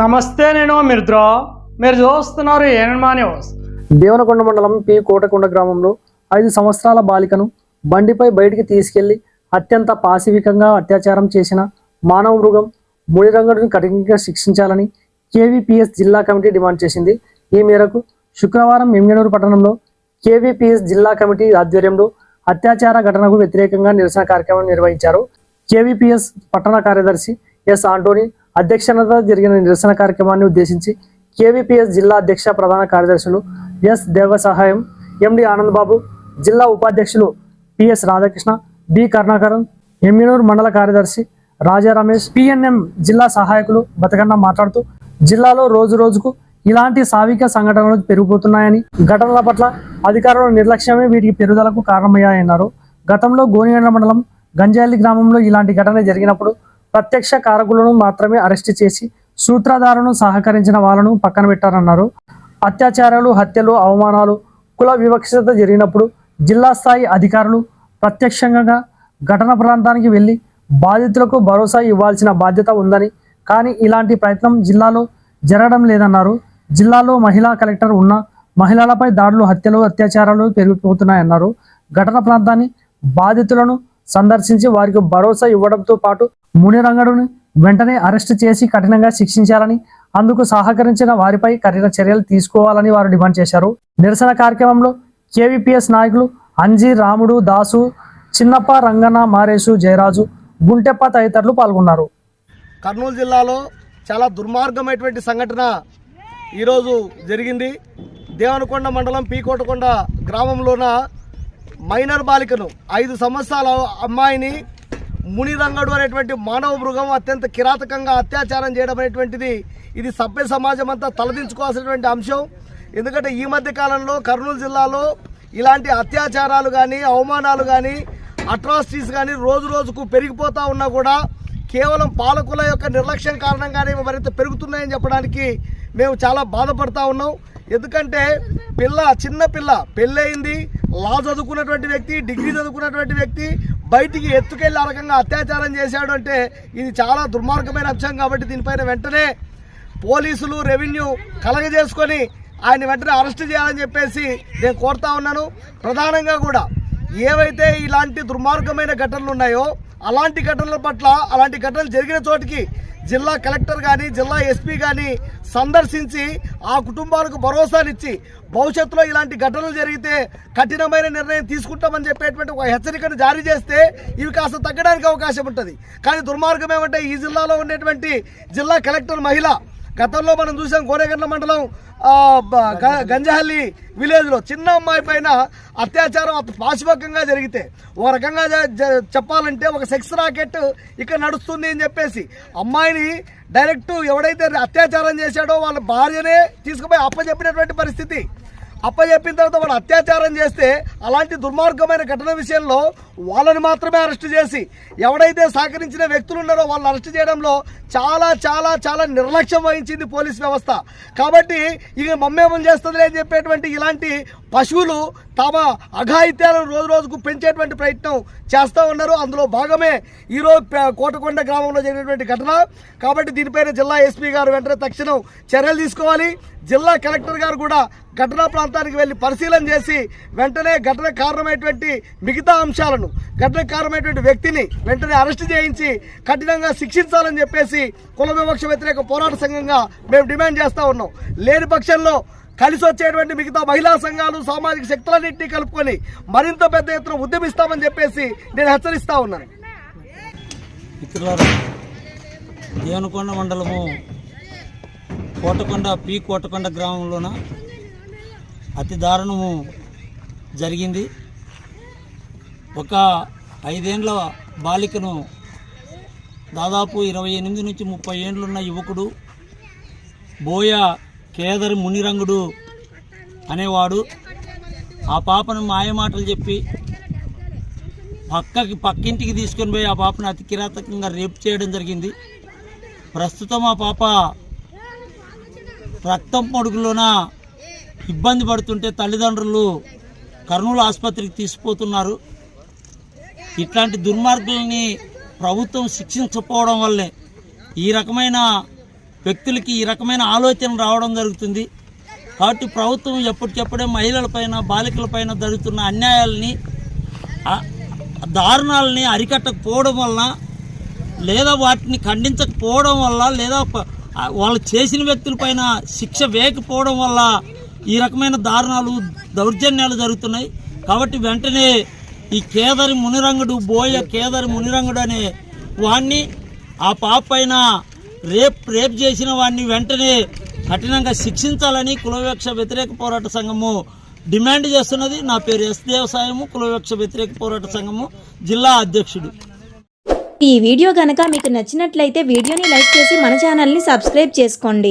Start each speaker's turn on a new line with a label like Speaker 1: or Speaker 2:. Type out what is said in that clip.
Speaker 1: నమస్తే నేను మిత్ర మీరు చూస్తున్నారు ఏనమా న్యూస్.
Speaker 2: దేవనకొండ మండలం పి కోటకొండ గ్రామంలో ఐదు సంవత్సరాల బాలికను బండిపై బయటికి తీసుకెళ్ళి అత్యంత పాశవికంగా అత్యాచారం చేసిన మానవ మృగం ముడిరంగడిని కఠినంగా శిక్షించాలని కేవీపీఎస్ జిల్లా కమిటీ డిమాండ్ చేసింది. ఈ మేరకు శుక్రవారం ఎమ్మెనూరు పట్టణంలో కేవీపీఎస్ జిల్లా కమిటీ ఆధ్వర్యంలో అత్యాచార ఘటనకు వ్యతిరేకంగా నిరసన కార్యక్రమం నిర్వహించారు. కేవీపీఎస్ పట్టణ కార్యదర్శి ఎస్ ఆంటోనీ అధ్యక్షత జరిగిన నిరసన కార్యక్రమాన్ని ఉద్దేశించి కేవీపీఎస్ జిల్లా అధ్యక్ష ప్రధాన కార్యదర్శులు ఎస్ దేవ సహాయం ఎండి ఆనంద్ బాబు జిల్లా ఉపాధ్యక్షులు పిఎస్ రాధాకృష్ణ బి కరుణాకరన్ ఎమ్మినూరు మండల కార్యదర్శి రాజా రమేష్ పిఎన్ఎం జిల్లా సహాయకులు బతకన్న మాట్లాడుతూ జిల్లాలో రోజు రోజుకు ఇలాంటి సావిక సంఘటనలు పెరిగిపోతున్నాయని ఘటనల పట్ల అధికారుల నిర్లక్ష్యమే వీటికి పెరుగుదలకు కారణమయ్యాయన్నారు. గతంలో గోనిగండ్ల మండలం గంజాలి గ్రామంలో ఇలాంటి ఘటన జరిగినప్పుడు ప్రత్యక్ష కారకులను మాత్రమే అరెస్ట్ చేసి సూత్రధారులను సహకరించిన వాళ్ళను పక్కన పెట్టారన్నారు. అత్యాచారాలు హత్యలు అవమానాలు కుల వివక్షత జరిగినప్పుడు జిల్లా స్థాయి అధికారులు ప్రత్యక్షంగా ఘటన ప్రాంతానికి వెళ్ళి బాధితులకు భరోసా ఇవ్వాల్సిన బాధ్యత ఉందని కానీ ఇలాంటి ప్రయత్నం జిల్లాలో జరగడం లేదన్నారు. జిల్లాలో మహిళా కలెక్టర్ ఉన్న మహిళలపై దాడులు హత్యలు అత్యాచారాలు పెరిగిపోతున్నాయన్నారు. ఘటన ప్రాంతాన్ని బాధితులను సందర్శించి వారికి భరోసా ఇవ్వడంతో పాటు మునిరంగడుని వెంటనే అరెస్ట్ చేసి కఠినంగా శిక్షించాలని అందుకు సహకరించిన వారిపై కఠిన చర్యలు తీసుకోవాలని వారు డిమాండ్ చేశారు. నిరసన కార్యక్రమంలో కేవీపీఎస్ నాయకులు అంజీ రాముడు దాసు చిన్నప్ప రంగన్న మారేసు జయరాజు గుంటెప్ప తదితరులు పాల్గొన్నారు.
Speaker 3: కర్నూలు జిల్లాలో చాలా దుర్మార్గమైనటువంటి సంఘటన ఈరోజు జరిగింది. దేవనకొండ మండలం పీకోటకొండ గ్రామంలోన మైనర్ బాలికను ఐదు సంవత్సరాల అమ్మాయిని మునిరంగడు అనేటువంటి మానవ మృగం అత్యంత కిరాతకంగా అత్యాచారం చేయడం అనేటువంటిది ఇది సభ్య సమాజం అంతా తలదించుకోవాల్సినటువంటి అంశం. ఎందుకంటే ఈ మధ్య కాలంలో కర్నూలు జిల్లాలో ఇలాంటి అత్యాచారాలు కానీ అవమానాలు కానీ అట్రాసిటీస్ కానీ రోజు రోజుకు పెరిగిపోతూ ఉన్నా కూడా కేవలం పాలకుల యొక్క నిర్లక్ష్యం కారణంగానే మరింత పెరుగుతున్నాయని చెప్పడానికి మేము చాలా బాధపడతా ఉన్నాం. ఎందుకంటే పిల్ల చిన్న పిల్ల పెళ్ళయింది. లా చదువుకున్నటువంటి వ్యక్తి డిగ్రీ చదువుకున్నటువంటి వ్యక్తి బయటికి ఎత్తుకెళ్ళి ఆ రకంగా అత్యాచారం చేశాడు అంటే ఇది చాలా దుర్మార్గమైన అంశం కాబట్టి దీనిపైన వెంటనే పోలీసులు రెవెన్యూ కలగజేసుకొని ఆయన వెంటనే అరెస్ట్ చేయాలని చెప్పేసి నేను కోరుతా ఉన్నాను. ప్రధానంగా కూడా ఏవైతే ఇలాంటి దుర్మార్గమైన ఘటనలు ఉన్నాయో అలాంటి ఘటనల పట్ల అలాంటి ఘటనలు జరిగిన చోటికి జిల్లా కలెక్టర్ కానీ జిల్లా ఎస్పీ కానీ సందర్శించి ఆ కుటుంబాలకు భరోసానిచ్చి భవిష్యత్తులో ఇలాంటి ఘటనలు జరిగితే కఠినమైన నిర్ణయం తీసుకుంటామని చెప్పేటువంటి ఒక హెచ్చరికను జారీ చేస్తే ఇవి కాస్త తగ్గడానికి అవకాశం ఉంటుంది. కానీ దుర్మార్గం ఏమంటే ఈ జిల్లాలో ఉండేటువంటి జిల్లా కలెక్టర్ మహిళ గతంలో మనం చూసాం గోరేగండ్ల మండలం గంజహల్లి విలేజ్లో చిన్న అమ్మాయి పైన అత్యాచారం అత- పాశుపకంగా జరిగితే ఒక రకంగా చెప్పాలంటే ఒక సెక్స్ రాకెట్ ఇక్కడ నడుస్తుంది అని చెప్పేసి అమ్మాయిని డైరెక్ట్ ఎవడైతే అత్యాచారం చేశాడో వాళ్ళ భార్యనే తీసుకుపోయి అప్పచెప్పినటువంటి పరిస్థితి. అప్పచెప్పిన తర్వాత వాళ్ళు అత్యాచారం చేస్తే అలాంటి దుర్మార్గమైన ఘటన విషయంలో వాళ్ళని మాత్రమే అరెస్ట్ చేసి ఎవడైతే సహకరించిన వ్యక్తులు ఉన్నారో వాళ్ళని అరెస్ట్ చేయడంలో చాలా చాలా చాలా నిర్లక్ష్యం వహించింది పోలీస్ వ్యవస్థ. కాబట్టి ఇక మమ్మేమం చేస్తుంది అని చెప్పేటువంటి ఇలాంటి పశువులు తమ అఘాయిత్యాలను రోజు రోజుకు పెంచేటువంటి ప్రయత్నం చేస్తూ ఉన్నారు. అందులో భాగమే ఈరోజు కోటకొండ గ్రామంలో జరిగినటువంటి ఘటన. కాబట్టి దీనిపైన జిల్లా ఎస్పీ గారు వెంటనే తక్షణం చర్యలు తీసుకోవాలి. జిల్లా కలెక్టర్ గారు కూడా ఘటనా ప్రాంతానికి వెళ్ళి పరిశీలన చేసి వెంటనే ఘటన కారణమైనటువంటి మిగతా అంశాలను ఘటన కారణమైనటువంటి వ్యక్తిని వెంటనే అరెస్ట్ చేయించి కఠినంగా శిక్షించాలని చెప్పేసి కుల వివక్ష వ్యతిరేక పోరాట సంఘంగా మేము డిమాండ్ చేస్తూ ఉన్నాం. లేని పక్షంలో కలిసి వచ్చేటువంటి మిగతా మహిళా సంఘాలు సామాజిక శక్తులన్నింటినీ కలుపుకొని మరింత పెద్ద ఎత్తున ఉద్యమిస్తామని చెప్పేసి నేను హెచ్చరిస్తా ఉన్నాను.
Speaker 4: దేవనకొండ మండలము కోటకొండ పి కోటకొండ గ్రామంలోన అతి దారుణము జరిగింది. ఒక ఐదేండ్ల బాలికను దాదాపు ఇరవై ఎనిమిది నుంచి ముప్పై ఏండ్లున్న యువకుడు బోయ కేదరి మునిరంగుడు అనేవాడు. ఆ పాపను మాయమాటలు చెప్పి పక్కకి పక్కింటికి తీసుకొని పోయి ఆ పాపను అతి కిరాతకంగా రేపు చేయడం జరిగింది. ప్రస్తుతం ఆ పాప రక్తం పొడుగులోన ఇబ్బంది పడుతుంటే తల్లిదండ్రులు కర్నూలు ఆసుపత్రికి తీసుకుపోతున్నారు. ఇట్లాంటి దుర్మార్గుల్ని ప్రభుత్వం శిక్షించకపోవడం వల్లే ఈ రకమైన వ్యక్తులకి ఈ రకమైన ఆలోచన రావడం జరుగుతుంది. కాబట్టి ప్రభుత్వం ఎప్పటికెప్పుడే మహిళలపైన బాలికలపైన జరుగుతున్న అన్యాయాలని దారుణాలని అరికట్టకపోవడం వలన లేదా వాటిని ఖండించకపోవడం వల్ల లేదా వాళ్ళు చేసిన వ్యక్తులపైన శిక్ష వేయకపోవడం వల్ల ఈ రకమైన దారుణాలు దౌర్జన్యాలు జరుగుతున్నాయి. కాబట్టి వెంటనే ఈ కేదరి మునిరంగుడు బోయ కేదరి మునిరంగుడు అనే వాణ్ణి ఆ పాప పైన రేప్ రేప్ చేసిన వాడిని వెంటనే కఠినంగా శిక్షించాలని కులవివక్ష వ్యతిరేక పోరాట సంఘము డిమాండ్ చేస్తున్నది. నా పేరు ఎస్ దేవసాయము కులవివక్ష వ్యతిరేక పోరాట సంఘము జిల్లా అధ్యక్షుడు.
Speaker 5: ఈ వీడియో కనుక మీకు నచ్చినట్లయితే వీడియోని లైక్ చేసి మన ఛానల్ని సబ్స్క్రైబ్ చేసుకోండి.